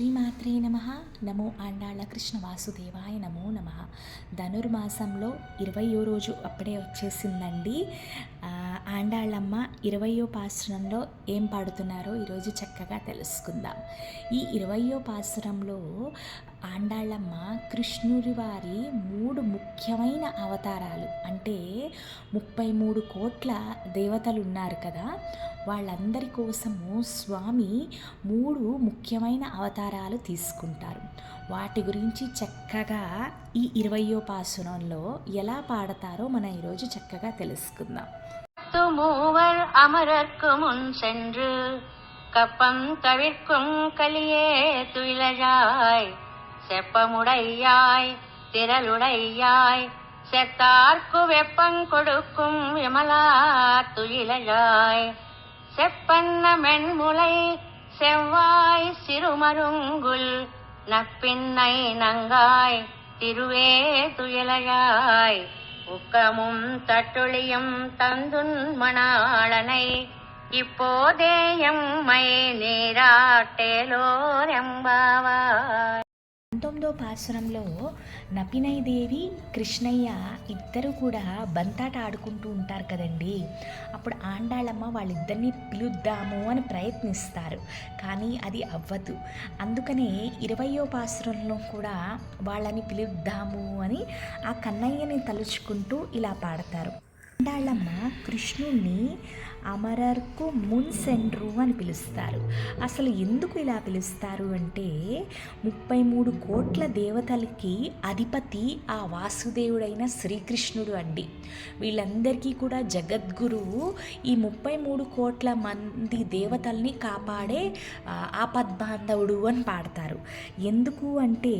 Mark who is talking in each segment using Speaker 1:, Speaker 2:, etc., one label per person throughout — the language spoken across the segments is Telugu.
Speaker 1: శ్రీమాత్రే నమ. నమో ఆండాళ్ళ కృష్ణ వాసుదేవాయ నమో నమ. ధనుర్మాసంలో ఇరవయో రోజు అప్పుడే వచ్చేసిందండి. ఆండాళ్ళమ్మ ఇరవయో పాసురంలో ఏం పాడుతున్నారో ఈరోజు చక్కగా తెలుసుకుందాం. ఈ ఇరవయో పాసురంలో ఆండాళ్ళమ్మ కృష్ణుడి వారి మూడు ముఖ్యమైన అవతారాలు. అంటే ముప్పై మూడు కోట్ల దేవతలు ఉన్నారు కదా వాళ్ళందరి కోసము స్వామి మూడు ముఖ్యమైన అవతారాలు తీసుకుంటారు. వాటి గురించి చక్కగా ఈ ఇరవయో పాసురంలో ఎలా పాడతారో మనం ఈరోజు చక్కగా తెలుసుకుందాం.
Speaker 2: பத்து மூவர் அமரர்க்கு முன் சென்று கப்பம் தவிர்க்கும் கலியே துயிலழாய் செப்பமுடையாய் திரளுடையாய் செத்தார்க்கு வெப்பங் கொடுக்கும் விமலா துயிலழாய் செப்பன்ன மென்முலை செவ்வாய் சிறுமருங்குல் நப்பின்னை நங்காய் திருவே துயிலழாய். உக்கமும் தட்டுளியும் தந்துன் மணாளனை இப்போதே எம்மை நீராட்டேலோரெம்பாவாய்
Speaker 1: పంతొమ్మిదో పాసురంలో నపినైదేవి కృష్ణయ్య ఇద్దరు కూడా బంతాట ఆడుకుంటూ ఉంటారు కదండి. అప్పుడు ఆండాళ్ళమ్మ వాళ్ళిద్దరిని పిలుద్దాము అని ప్రయత్నిస్తారు. కానీ అది అవ్వదు. అందుకనే ఇరవయో పాసురంలో కూడా వాళ్ళని పిలుద్దాము అని ఆ కన్నయ్యని తలుచుకుంటూ ఇలా పాడతారు. ఆండాళమ్మ కృష్ణుణ్ణి అమరర్కు మున్ సెండ్రు అని పిలుస్తారు. అసలు ఎందుకు ఇలా పిలుస్తారు అంటే ముప్పై మూడు కోట్ల దేవతలకి అధిపతి ఆ వాసుదేవుడైన శ్రీకృష్ణుడు అండి. వీళ్ళందరికీ కూడా జగద్గురువు ఈ ముప్పై మూడు కోట్ల మంది దేవతల్ని కాపాడే ఆ, ఆపద్బాంధవుడు అని పాడతారు. ఎందుకు అంటే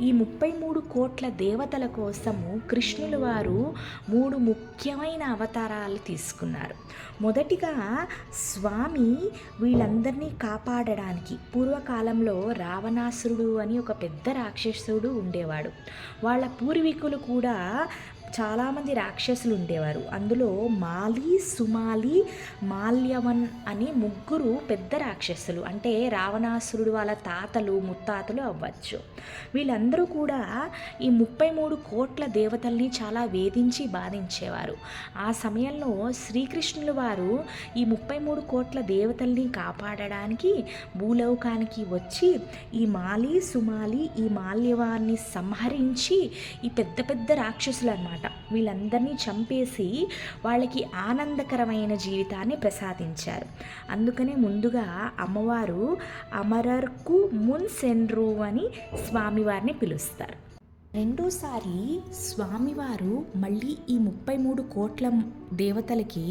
Speaker 1: ఈ ముప్పై మూడు కోట్ల దేవతల కోసము కృష్ణుల వారు మూడు ముఖ్యమైన అవతారాలు తీసుకున్నారు. మొదటిగా స్వామి వీళ్ళందరినీ కాపాడడానికి పూర్వకాలంలో రావణాసురుడు అని ఒక పెద్ద రాక్షసుడు ఉండేవాడు. వాళ్ళ పూర్వీకులు కూడా చాలామంది రాక్షసులు ఉండేవారు అందులో మాలి సుమాలి మాల్యవన్ అని ముగ్గురు పెద్ద రాక్షసులు అంటే రావణాసురుడు వాళ్ళ తాతలు ముత్తాతలు అవ్వచ్చు. వీళ్ళందరూ కూడా ఈ ముప్పై మూడు కోట్ల దేవతల్ని చాలా వేధించి బాధించేవారు. ఆ సమయంలో శ్రీకృష్ణులు వారు ఈ ముప్పై మూడు కోట్ల దేవతల్ని కాపాడడానికి భూలోకానికి వచ్చి ఈ మాలి సుమాలి ఈ మాల్యవాన్ని సంహరించి ఈ పెద్ద పెద్ద రాక్షసులు అనమాట వీళ్ళందరినీ చంపేసి వాళ్ళకి ఆనందకరమైన జీవితాన్ని ప్రసాదించారు. అందుకనే ముందుగా అమ్మవారు అమరర్కు మున్సెన్రు అని స్వామివారిని పిలుస్తారు. రెండోసారి స్వామివారు మళ్ళీ ఈ ముప్పై మూడు కోట్ల దేవతలకి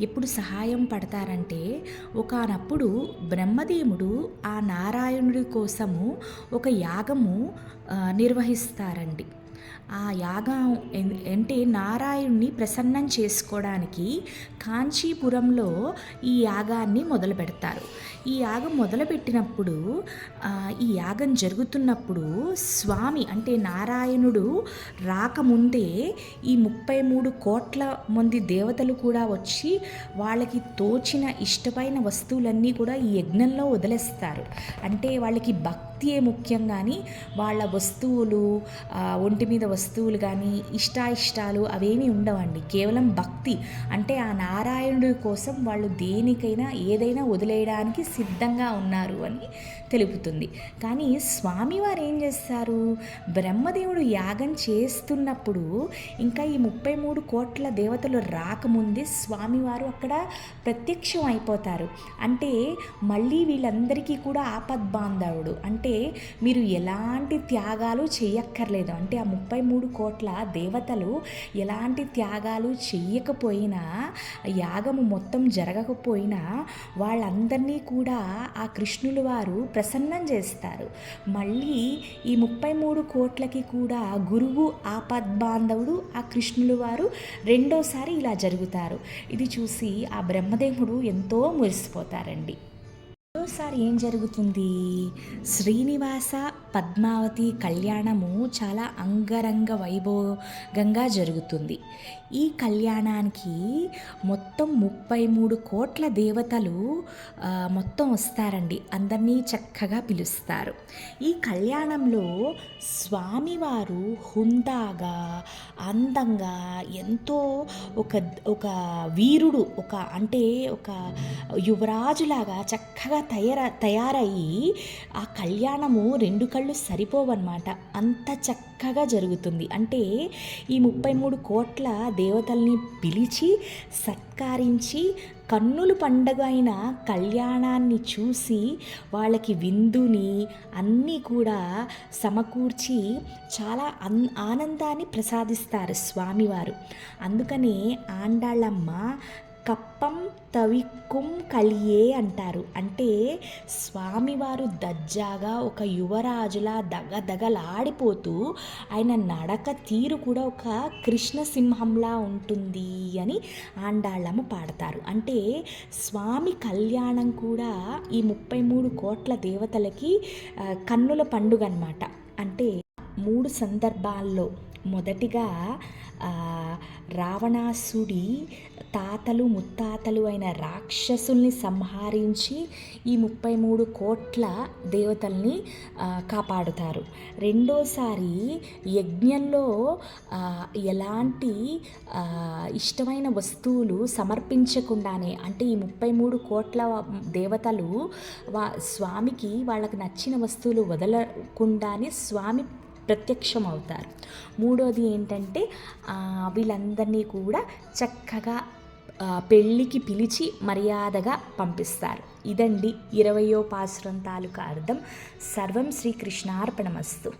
Speaker 1: ఎప్పుడు సహాయం పడతారంటే ఒకనప్పుడు బ్రహ్మదేవుడు ఆ నారాయణుడి కోసము ఒక యాగము నిర్వహిస్తారు. ఆ యాగం అంటే నారాయణ్ణి ప్రసన్నం చేసుకోవడానికి కాంచీపురంలో ఈ యాగాన్ని మొదలు పెడతారు. ఈ యాగం మొదలుపెట్టినప్పుడు ఈ యాగం జరుగుతున్నప్పుడు స్వామి అంటే నారాయణుడు రాకముందే ఈ ముప్పై మూడు కోట్ల మంది దేవతలు కూడా వచ్చి వాళ్ళకి తోచిన ఇష్టమైన వస్తువులన్నీ కూడా ఈ యజ్ఞంలో వదిలేస్తారు. అంటే వాళ్ళకి భక్తి భక్తియే ముఖ్యం కానీ వాళ్ళ వస్తువులు ఒంటి మీద వస్తువులు కానీ ఇష్టాయిష్టాలు అవేమీ ఉండవండి. కేవలం భక్తి. అంటే ఆ నారాయణుడి కోసం వాళ్ళు దేనికైనా ఏదైనా వదిలేయడానికి సిద్ధంగా ఉన్నారు అని తెలుపుతుంది. కానీ స్వామివారు ఏం చేస్తారు? బ్రహ్మదేవుడు యాగం చేస్తున్నప్పుడు ఇంకా ఈ ముప్పై మూడు కోట్ల దేవతలు రాకముందే స్వామివారు అక్కడ ప్రత్యక్షం అయిపోతారు. అంటే మళ్ళీ వీళ్ళందరికీ కూడా ఆపద్బాంధవుడు. అంటే మీరు ఎలాంటి త్యాగాలు చేయక్కర్లేదు. అంటే ఆ ముప్పై మూడు కోట్ల దేవతలు ఎలాంటి త్యాగాలు చెయ్యకపోయినా యాగము మొత్తం జరగకపోయినా వాళ్ళందరినీ కూడా ఆ కృష్ణులు వారు ప్రసన్నం చేస్తారు. మళ్ళీ ఈ ముప్పై మూడు కోట్లకి కూడా గురువు ఆపద్బాంధవుడు ఆ కృష్ణులు వారు రెండోసారి ఇలా జరుగుతారు. ఇది చూసి ఆ బ్రహ్మదేవుడు ఎంతో మురిసిపోతారండి. రెండోసారి ఏం జరుగుతుంది? శ్రీనివాస పద్మావతి కళ్యాణము చాలా అంగరంగ వైభోగంగా జరుగుతుంది. ఈ కళ్యాణానికి మొత్తం ముప్పై మూడు కోట్ల దేవతలు మొత్తం వస్తారండి. అందరినీ చక్కగా పిలుస్తారు. ఈ కళ్యాణంలో స్వామివారు హుందాగా అందంగా ఎంతో ఒక ఒక వీరుడు ఒక అంటే ఒక యువరాజులాగా చక్కగా తయార తయారయ్యి ఆ కళ్యాణము రెండు కళ్ళు సరిపోవన్నమాట. అంత చక్కగా జరుగుతుంది. అంటే ఈ ముప్పై మూడు కోట్ల దేవతల్ని పిలిచి సత్కరించి కన్నుల పండగ అయిన కళ్యాణాన్ని చూసి వాళ్ళకి విందుని అన్నీ కూడా సమకూర్చి చాలా అన్ ఆనందాన్ని ప్రసాదిస్తారు స్వామివారు. అందుకనే ఆండాళ్ళమ్మ కప్పం తవిక్కుం కలియే అంటారు. అంటే స్వామివారు దజ్జాగా ఒక యువరాజులా దగదగలాడిపోతూ ఆయన నడక తీరు కూడా ఒక కృష్ణసింహంలా ఉంటుంది అని ఆండాళ్ళమ్మ పాడతారు. అంటే స్వామి కళ్యాణం కూడా ఈ ముప్పై మూడు కోట్ల దేవతలకి కన్నుల పండుగ అన్నమాట. అంటే మూడు సందర్భాల్లో. మొదటిగా రావణాసుడి తాతలు ముత్తాతలు అయిన రాక్షసుల్ని సంహరించి ఈ ముప్పై మూడు కోట్ల దేవతల్ని కాపాడుతారు. రెండోసారి యజ్ఞంలో ఎలాంటి ఇష్టమైన వస్తువులు సమర్పించకుండానే అంటే ఈ ముప్పై మూడు కోట్ల దేవతలు వా స్వామికి వాళ్ళకి నచ్చిన వస్తువులు వదలకుండానే స్వామి ప్రత్యక్షం అవుతారు మూడోది ఏంటంటే వీళ్ళందరినీ కూడా చక్కగా పెళ్ళికి పిలిచి మర్యాదగా పంపిస్తారు. ఇదండి ఇరవయో పాసురం తాలూకా అర్థం. సర్వం శ్రీకృష్ణార్పణమస్తు.